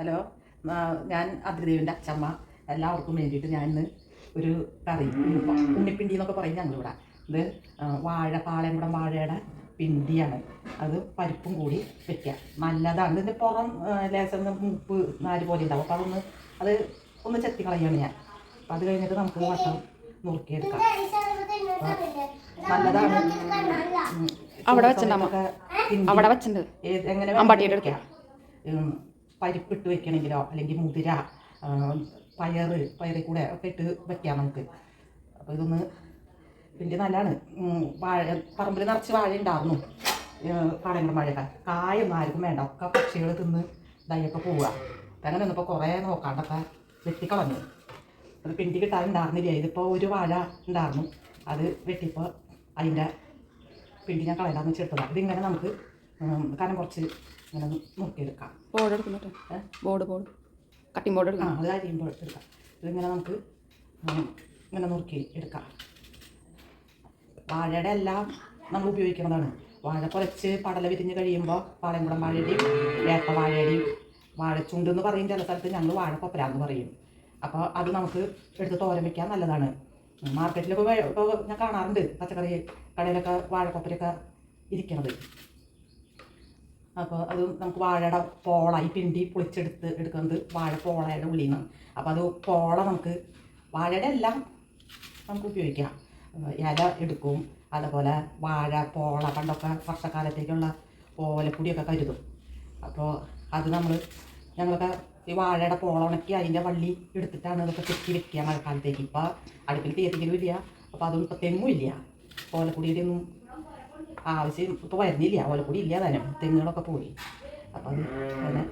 Hello. ഞാൻ അതിഥിദേവിന്റെ അച്ഛമ്മ എല്ലാവർക്കും വേണ്ടിയിട്ട് ഞാൻ ഇന്ന് ഒരു കറി ഉണ്ണിപ്പ- ഉണ്ണിപ്പിണ്ടി എന്നൊക്കെ പറയും ഞങ്ങളിവിടെ. ഇത് വാഴ പാളയംകുടം വാഴയുടെ പിണ്ടിയാണ്. അത് പരിപ്പും കൂടി വെക്കുക. നല്ലതാണ്. ഇതിന്റെ പുറം ലേശം മൂപ്പ് നാല് പോലെ ഉണ്ടാവും. അപ്പോൾ അതൊന്ന് അത് ഒന്ന് ചെത്തി കളയാണ് ഞാൻ. അപ്പോൾ അത് കഴിഞ്ഞിട്ട് നമുക്ക് വട്ടം നുറുക്കിയെടുക്കാം. നല്ലതാണ്. അവിടെ വെച്ചിട്ടുണ്ടാവും അവിടെ വെച്ചിട്ടുണ്ട്. എങ്ങനെ അമ്പാട്ടിയുടെ ഉം, പരിപ്പിട്ട് വെക്കണമെങ്കിലോ അല്ലെങ്കിൽ മുതിര പയർ പയറ് പയറിൽ കൂടെ ഒക്കെ ഇട്ട് വെക്കാം നമുക്ക്. അപ്പോൾ ഇതൊന്ന് പിന്നെ നല്ലതാണ്. വാഴ പറമ്പിൽ നിറച്ച് വാഴ ഉണ്ടായിരുന്നു പാടങ്ങൾ മഴയൊക്കെ കായൊന്നും ആർക്കും വേണ്ട. ഒക്കെ പക്ഷികൾ തിന്ന് ഇതായൊക്കെ പോവുക. അങ്ങനെ ഒന്നിപ്പോൾ കുറേ നോക്കാണ്ടൊക്കെ വെട്ടിക്കളഞ്ഞു. അത് പിണ്ടി കിട്ടാനുണ്ടായിരുന്നില്ല ഇതിപ്പോൾ ഒരു വാഴ ഉണ്ടായിരുന്നു അത് വെട്ടിയപ്പോൾ അതിന്റെ പിണ്ടി ഞാൻ കളയണ്ടാന്ന് വെച്ചിട്ടുള്ളത് ഇതിങ്ങനെ നമുക്ക് കനം കുറച്ച് ഇങ്ങനെ നോക്കിയെടുക്കാം ബോർഡ് എടുക്കുന്നുണ്ട് ഏ? ബോർഡ് ബോർഡ് കട്ടിംഗ് ബോർഡ് ആ അത് അരിയുമ്പോൾ എടുക്കാം. ഇതിങ്ങനെ നമുക്ക് ഇങ്ങനെ നുറുക്കി എടുക്കാം. വാഴയുടെ എല്ലാം നമ്മൾ ഉപയോഗിക്കുന്നതാണ്. വാഴ കുറച്ച് പടല വിരിഞ്ഞ് കഴിയുമ്പോൾ പാളയംകുടം വാഴയുടെയും വേട്ട വാഴയുടെയും വാഴച്ചുണ്ട് എന്ന് പറയും ചില സ്ഥലത്ത്. ഞങ്ങൾ വാഴ കൊപ്പരാന്ന് പറയും. അപ്പോൾ അത് നമുക്ക് എടുത്ത് തോരൻ വയ്ക്കാൻ നല്ലതാണ്. മാർക്കറ്റിലൊക്കെ ഇപ്പോൾ ഞാൻ കാണാറുണ്ട് പച്ചക്കറി കടയിലൊക്കെ വാഴക്കൊപ്പരൊക്കെ ഇരിക്കണത്. അപ്പോൾ അത് നമുക്ക് വാഴയുടെ പോള ഈ പിണ്ടി പൊളിച്ചെടുത്ത് എടുക്കുന്നത് വാഴ പോളയുടെ ഉള്ളിൽ നിന്നാണ് അപ്പോൾ അത് പോള നമുക്ക് വാഴയുടെ എല്ലാം നമുക്ക് ഉപയോഗിക്കാം. ഇല എടുക്കും അതുപോലെ വാഴ പോള പണ്ടൊക്കെ വർഷക്കാലത്തേക്കുള്ള ഓലപ്പൊടിയൊക്കെ കരുതും. അപ്പോൾ അത് നമ്മൾ ഞങ്ങളൊക്കെ ഈ വാഴയുടെ പോള ഉണക്കി അതിന്റെ വള്ളി എടുത്തിട്ടാണ് ഇതൊക്കെ ചെത്തി വെക്കുക മഴക്കാലത്തേക്ക്. ഇപ്പോൾ അടുപ്പിൽ തീയതിക്കലും ഇല്ല അപ്പോൾ അതൊന്നും ഇപ്പോൾ തെങ്ങും ഇല്ല. ഓലപ്പൊടിയുടെ ഒന്നും ആവശ്യം ഇപ്പോൾ വരുന്നില്ല. ഓലപ്പൊടി ഇല്ല തന്നെ. തെങ്ങുകളൊക്കെ പോയി. അപ്പോൾ അങ്ങനെ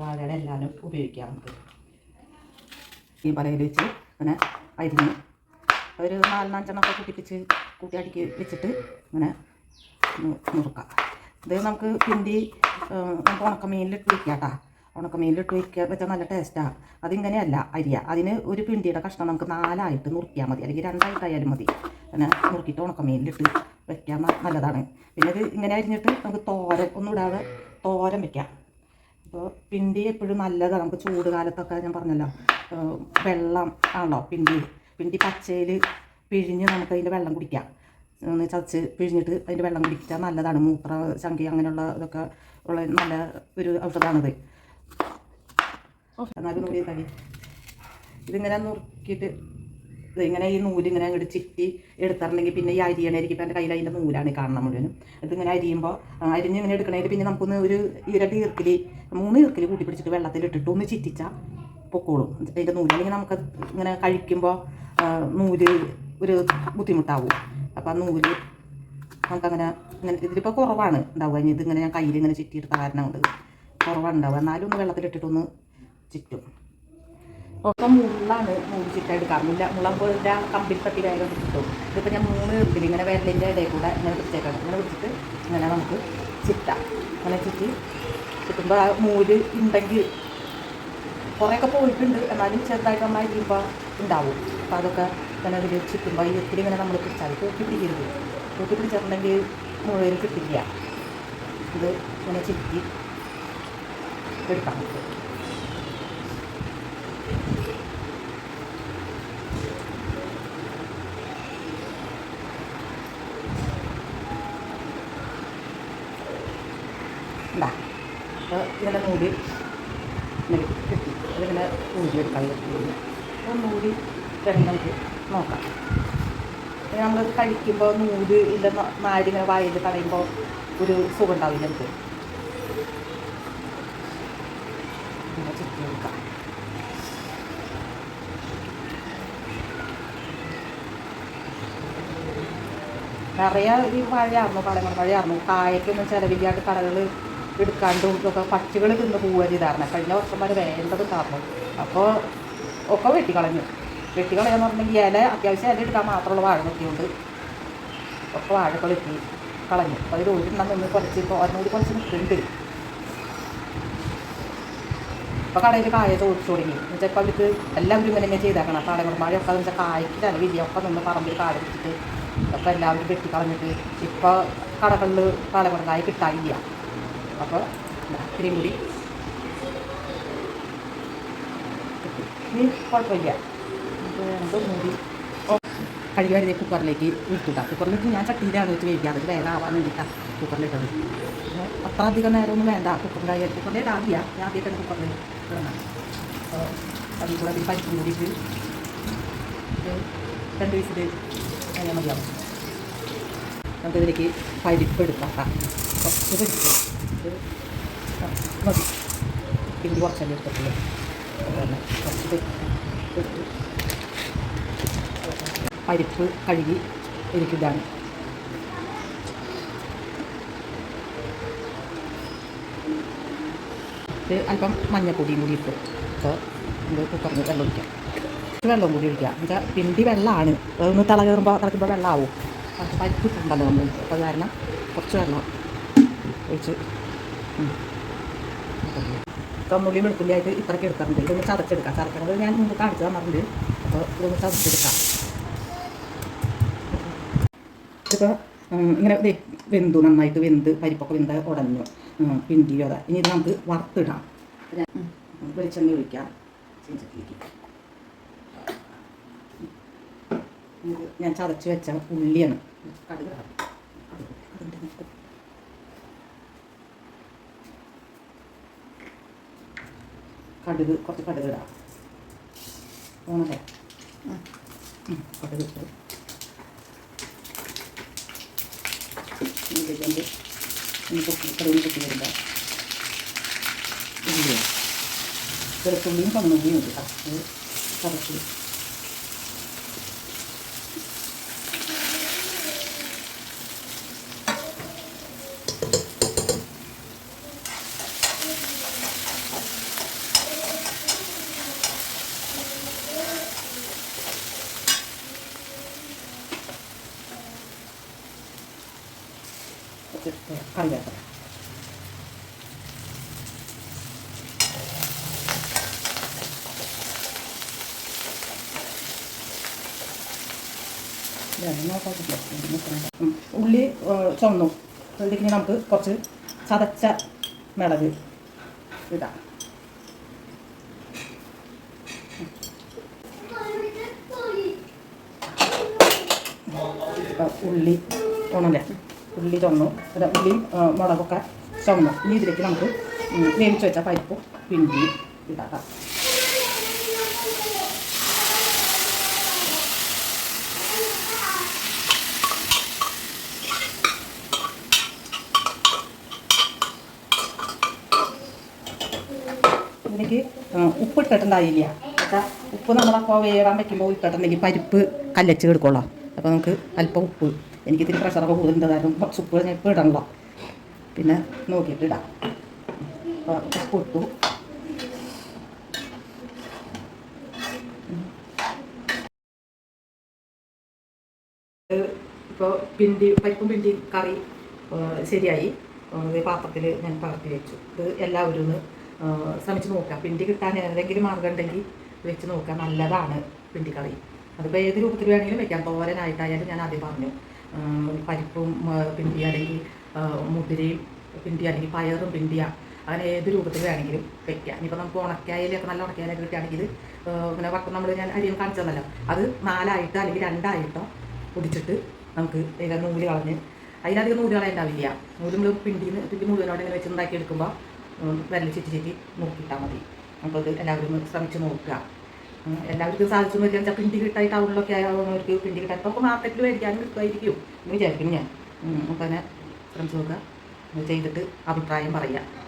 വാഴയുടെ എല്ലാവരും ഉപയോഗിക്കാം നമുക്ക്. ഈ പലയിൽ വെച്ച് അങ്ങനെ അരിഞ്ഞ് ഒരു നാലിനഞ്ചെണ്ണൊക്കെ കൂട്ടിപ്പിച്ച് കൂട്ടി അടുക്കി വെച്ചിട്ട് ഇങ്ങനെ നുറുക്കാം. ഇത് നമുക്ക് പിന്തി നമുക്ക് ഉണക്കമീനിലിട്ട് വയ്ക്കാം കേട്ടോ ഉണക്കമീനിലിട്ട് വയ്ക്കുക. വെച്ചാൽ നല്ല ടേസ്റ്റാണ് അതിങ്ങനെയല്ല അരിയ. അതിന് ഒരു പിണ്ടിയുടെ കഷ്ണം നമുക്ക് നാലായിട്ട് നുറുക്കിയാൽ മതി. അല്ലെങ്കിൽ രണ്ടായിട്ടായാലും മതി. അങ്ങനെ നുറുക്കിയിട്ട് ഉണക്കമീനിലിട്ട് വെക്കാൻ ന- നല്ലതാണ്. പിന്നെ ഇത് ഇങ്ങനെ അരിഞ്ഞിട്ട് നമുക്ക് തോരൻ ഒന്നും ഇടാതെ തോരൻ വെക്കാം അപ്പോൾ പിണ്ടി എപ്പോഴും നല്ലതാണ്. നമുക്ക് ചൂട് കാലത്തൊക്കെ ഞാൻ പറഞ്ഞല്ലോ വെള്ളം ആണല്ലോ പിണ്ടി. പിണ്ടി പച്ചയിൽ പിഴിഞ്ഞ് നമുക്ക് അതിന്റെ വെള്ളം കുടിക്കാം. ചതച്ച് പിഴിഞ്ഞിട്ട് അതിന്റെ വെള്ളം കുടിച്ചാൽ നല്ലതാണ്. മൂത്ര ശങ്കി അങ്ങനെയുള്ള ഇതൊക്കെ ഉള്ള നല്ല ഒരു ഔഷധമാണിത് എന്നാലും നൂൽ തടി ഇതിങ്ങനെ നുറുക്കിയിട്ട് ഇങ്ങനെ ഈ നൂൽ ഇങ്ങനെ അങ്ങോട്ട് ചിറ്റി എടുത്തിട്ടുണ്ടെങ്കിൽ പിന്നെ ഈ അരിയണായിരിക്കും ഇപ്പം എന്റെ കയ്യിൽ അതിന്റെ നൂലാണ് കാണുന്നത് മുഴുവനും. ഇതിങ്ങനെ അരിയുമ്പോൾ അരിഞ്ഞ് ഇങ്ങനെ എടുക്കണമെങ്കിൽ പിന്നെ നമുക്കൊന്ന് ഒരു ഇരട്ടി ഈർക്കിൽ മൂന്ന് ഈർക്കിൽ കൂട്ടി പിടിച്ചിട്ട് വെള്ളത്തിലിട്ടിട്ട് ഒന്ന് ചിറ്റിച്ചാൽ പൊക്കോളും. അതിന്റെ നൂൽ അല്ലെങ്കിൽ നമുക്ക് ഇങ്ങനെ കഴിക്കുമ്പോൾ നൂൽ ഒരു ബുദ്ധിമുട്ടാവും. അപ്പോൾ ആ നൂൽ നമുക്കങ്ങനെ ഇങ്ങനെ ഇതിലിപ്പോൾ കുറവാണ് ഉണ്ടാവുക. ഇനി ഇതിങ്ങനെ ഞാൻ കയ്യിൽ ഇങ്ങനെ ചിറ്റിയെടുത്ത കാരണം കൊണ്ട്. കുറവാണ് ഉണ്ടാവുക എന്നാലും ഒന്ന് വെള്ളത്തിലിട്ടിട്ടൊന്ന് ചുറ്റും. ഒപ്പം മുള്ളാണ് മൂന്ന് ചിട്ട എടുക്കാം മുല്ല മുള്ളാകുമ്പോൾ ഇതിന്റെ കമ്പിൽ തട്ടി വേഗം കിട്ടും. ഇതിപ്പോൾ ഞാൻ മൂന്ന് ഇർക്കിൽ ഇങ്ങനെ വിരലിന്റെ ഇടയിൽ കൂടെ ഇങ്ങനെ പിടിച്ചേക്കണം. ഇങ്ങനെ പിടിച്ചിട്ട് ഇങ്ങനെ നമുക്ക് ചിറ്റാം. അങ്ങനെ ചുറ്റി ചുറ്റുമ്പോൾ ആ മൂൽ ഉണ്ടെങ്കിൽ കുറേയൊക്കെ പോയിട്ടുണ്ട്. എന്നാലും ചെറുതായിട്ട് നമ്മൾ ഇരിക്കുമ്പോൾ ഉണ്ടാവും. അപ്പോൾ അതൊക്കെ ഇങ്ങനെ ഇതിൽ ചുറ്റുമ്പോൾ ഈ ഒത്തിരി ഇങ്ങനെ നമ്മൾ പിടിച്ചാൽ തൂക്കി പിടിക്കരുത്. തൂക്കി പിടിച്ചിട്ടുണ്ടെങ്കിൽ മുഴുവൻ കിട്ടില്ല. ഇത് ഇങ്ങനെ ചുറ്റി എടുക്കാം. അപ്പോൾ ഇങ്ങനെ മൂടി കിട്ടി. അതിങ്ങനെ ഊരി എടുക്കാൻ അപ്പോൾ മൂടി നമുക്ക് നോക്കാം. നമ്മൾ കഴിക്കുമ്പോൾ നൂൽ ഇല്ല നാടിങ്ങനെ വായിൽ കളയുമ്പോൾ ഒരു സുഖം ഉണ്ടാവില്ല നമുക്ക് ഇങ്ങനെ ചുറ്റി എടുക്കാം നിറയെ ഈ മഴയായിരുന്നു പഴങ്ങൾ മഴയായിരുന്നു കായക്കൊന്നും ചിലവില്ലാണ്ട് കടകൾ എടുക്കാണ്ടും ഒക്കെ പക്ഷികൾ തിന്ന് പോവുക ചെയ്തായിരുന്നു. കഴിഞ്ഞ വർഷം വരെ കാരണം. അപ്പോൾ ഒക്കെ വെട്ടിക്കളഞ്ഞു. വെട്ടിക്കളയെന്ന് പറഞ്ഞിട്ടുണ്ടെങ്കിൽ ഇല അത്യാവശ്യം ഇല എടുക്കാൻ മാത്രമുള്ള വാഴ നോക്കിയുണ്ട് ഒക്കെ വാഴകൾ എത്തി കളഞ്ഞു. അപ്പോൾ അതിൽ ഒരെണ്ണം നിന്ന് കുറച്ച് ഒരെണ്ണൂടി കുറച്ച് നിൽക്കുന്നുണ്ട്. ഇപ്പോൾ കടയിൽ കായ തോടിച്ചു തുടങ്ങി. എന്നുവെച്ചാൽ ഇപ്പോൾ അവർക്ക് എല്ലാവരും ഇങ്ങനെ ഇങ്ങനെ ചെയ്തേക്കണം. പാടങ്ങൾ മഴയൊക്കെ എന്ന് വെച്ചാൽ കായ്ക്ക് ചിലവില്ല. ഒക്കെ നിന്ന് പറമ്പിൽ കാട് പിടിച്ചിട്ട് ഒക്കെ എല്ലാവരും വെട്ടിക്കളഞ്ഞിട്ട് ഇപ്പോൾ കടകളിൽ കായ കിട്ടാനില്ല. അപ്പോൾ ഇതാ, ഇത്രയും കൂടി. ഇനി കുഴപ്പമില്ല. നമുക്ക് മൂടി. കഴുകി വരുന്ന കുക്കറിലേക്ക് ഇട്ടിട്ടാ കുക്കറിലേക്ക് ഞാൻ ചട്ടിയിലാണ് വെച്ച് കഴിക്കാം അത് വേഗം ആവാൻ വേണ്ടിയിട്ടാണ് കുക്കറിലിട്ടത് അത്ര അധികം നേരമൊന്നും വേണ്ട. കുക്കറിന്റെ കാര്യം കുക്കറിന്റെ ആദ്യ ഞാൻ ആദ്യമൊക്കെ കുക്കറിൽ ഇടണം അപ്പോൾ അതിൽ കൂടെ പരിപ്പ് കൂടിയിട്ട് രണ്ട് വയസ്സിൽ അങ്ങനെ മതിയാവും നമുക്കിതിലേക്ക് പരിപ്പ് എടുക്കാം. കുറച്ച് പരിപ്പ്. മതി. പിന്നെ കുറച്ചല്ലേ എടുത്തിട്ടുള്ളൂ. കുറച്ച് പരിപ്പ് പരിപ്പ് കഴുകി ഇത് അല്പം മഞ്ഞപ്പൊടിയും കൂടി ഇട്ട്. അപ്പോൾ ഇത് കുക്കറിന് വെള്ളം ഒഴിക്കാം വെള്ളം കൂടി ഒഴിക്കുക. എന്നുവെച്ചാൽ പിണ്ടി വെള്ളമാണ് അതൊന്ന് തിള കയറുമ്പോൾ തിളക്കുമ്പോൾ വെള്ളമാവും കുറച്ച് പരിപ്പിട്ടുണ്ടല്ലോ നമ്മൾ അപ്പോൾ കാരണം കുറച്ച് വെള്ളം ഒഴിച്ച്. തൊന്നുള്ളി വെളുത്തുള്ളിയായിട്ട് ഇത്രയ്ക്ക് എടുക്കാറുണ്ട്. ഇതൊന്ന് ചതച്ചെടുക്കാം. ചതക്കണത് ഞാൻ മുമ്പ് കാണിച്ചു തന്നിട്ടുണ്ട്. അപ്പോൾ ഇതൊന്ന് ചതച്ചെടുക്കാം. ഇതിപ്പോൾ ഇങ്ങനെ വെന്തു. നന്നായിട്ട് വെന്ത് പരിപ്പൊക്കെ വെന്ത ഉടഞ്ഞു. പിണ്ടിയോ അതാ. ഇനി ഇത് നമുക്ക് വറുത്തിടാം. വെളിച്ചെണ്ണ ഒഴിക്കാം. ചീഞ്ചട്ടിലേക്ക് ഇത് ഞാൻ ചതച്ച് വെച്ച ഉള്ളിയാണ്. കടുക്. കടുക്. കുറച്ച് കടുക് ഇടാം. ഓണല്ലേ ഉം, കടുക് ഇട്ടു. കണ്ണുള്ളിയും ഉണ്ട് അത് ഉള്ളി ചുമന്നു ഇതിന് നമുക്ക് കുറച്ച് ചതച്ച മിളക് ഇപ്പം ഉള്ളി ഉണല്ലേ ഉള്ളി ചുമന്നു ഉള്ളി മുളകൊക്കെ ചുമന്നു ഇനി ഇതിലേക്ക് നമുക്ക് വേവിച്ച് വെച്ച പരിപ്പും പിണ്ടി ഇടാം. ട്ടോ. ഇതിലേക്ക് ഉപ്പ് നമ്മളപ്പോൾ വേവാൻ വയ്ക്കുമ്പോൾ ഇട്ടിട്ടുണ്ടെങ്കിൽ പരിപ്പ് കല്ലച്ച് എടുക്കോളാം അപ്പോൾ നമുക്ക് അല്പം ഉപ്പ്. എനിക്ക് ഇതിന് പ്രഷറൊക്കെ കൂടുതലുണ്ട് കാരണം കുറച്ച് ഉപ്പ് ഞാൻ ഇപ്പോൾ ഇടണല്ലോ. പിന്നെ നോക്കിയിട്ട് ഇടാം. അപ്പോൾ ഉപ്പ് ഇട്ടു. ഇപ്പോൾ പിണ്ടി പരിപ്പും പിണ്ടി കറി ശരിയായി. പാത്രത്തിൽ ഞാൻ പകർത്തി വെച്ചു. ഇത് എല്ലാവരും ശ്രമിച്ച് നോക്കാം. പിണ്ടി കിട്ടാൻ ഏതെങ്കിലും മാർഗം ഉണ്ടെങ്കിൽ വെച്ച് നോക്കാം. നല്ലതാണ് പിണ്ടി കറി അതിപ്പോൾ ഏത് രൂപത്തിൽ വേണമെങ്കിലും വെക്കാം. തോരനായിട്ടായാലും ഞാൻ ആദ്യം പറഞ്ഞു. പരിപ്പും പിണ്ടി അല്ലെങ്കിൽ മുതിരയും പിണ്ടി അല്ലെങ്കിൽ പയറും പിണ്ടിയാണ് അങ്ങനെ ഏത് രൂപത്തിൽ വേണമെങ്കിലും വെക്കാം. ഇനിയിപ്പോൾ നമുക്ക് ഉണക്കായാലൊക്കെ നല്ല ഉണക്കായാലൊക്കെ കിട്ടുകയാണെങ്കിൽ പിന്നെ വട്ടം നമ്മൾ ഞാൻ അരിയും കാണിച്ചതല്ലോ. അത് നാലായിട്ടോ അല്ലെങ്കിൽ രണ്ടായിട്ടോ പൊടിച്ചിട്ട് നമുക്ക് ഇതിന്റെ നൂൽ കളഞ്ഞ് അതിനധികം നൂൽ കളയുണ്ടാവില്ല നൂൽ നമ്മൾ പിണ്ടിന്ന് പിണ്ടി മുഴുവനോടെ ഇങ്ങനെ വെച്ച് ഉണ്ടാക്കി എടുക്കുമ്പോൾ വിരൽ ചുറ്റി ചുറ്റി നോക്കിയിട്ടാൽ മതി. അപ്പോൾ ഇത് എല്ലാവരും ശ്രമിച്ച് നോക്കുക. എല്ലാവർക്കും സാധിച്ചു വരിക വെച്ചാൽ പിണ്ടി കിട്ടായി ടൗണിലൊക്കെ ആയവർക്ക് പിണ്ടി കിട്ടാൻ ഇപ്പോൾ മാർക്കറ്റിൽ മേടിക്കാനും കിട്ടുമായിരിക്കും. എന്ന് വിചാരിക്കും ഞാൻ. ഉം, അപ്പോൾ തന്നെ ശ്രമിച്ച് നോക്കുക. ചെയ്തിട്ട് അഭിപ്രായം പറയാം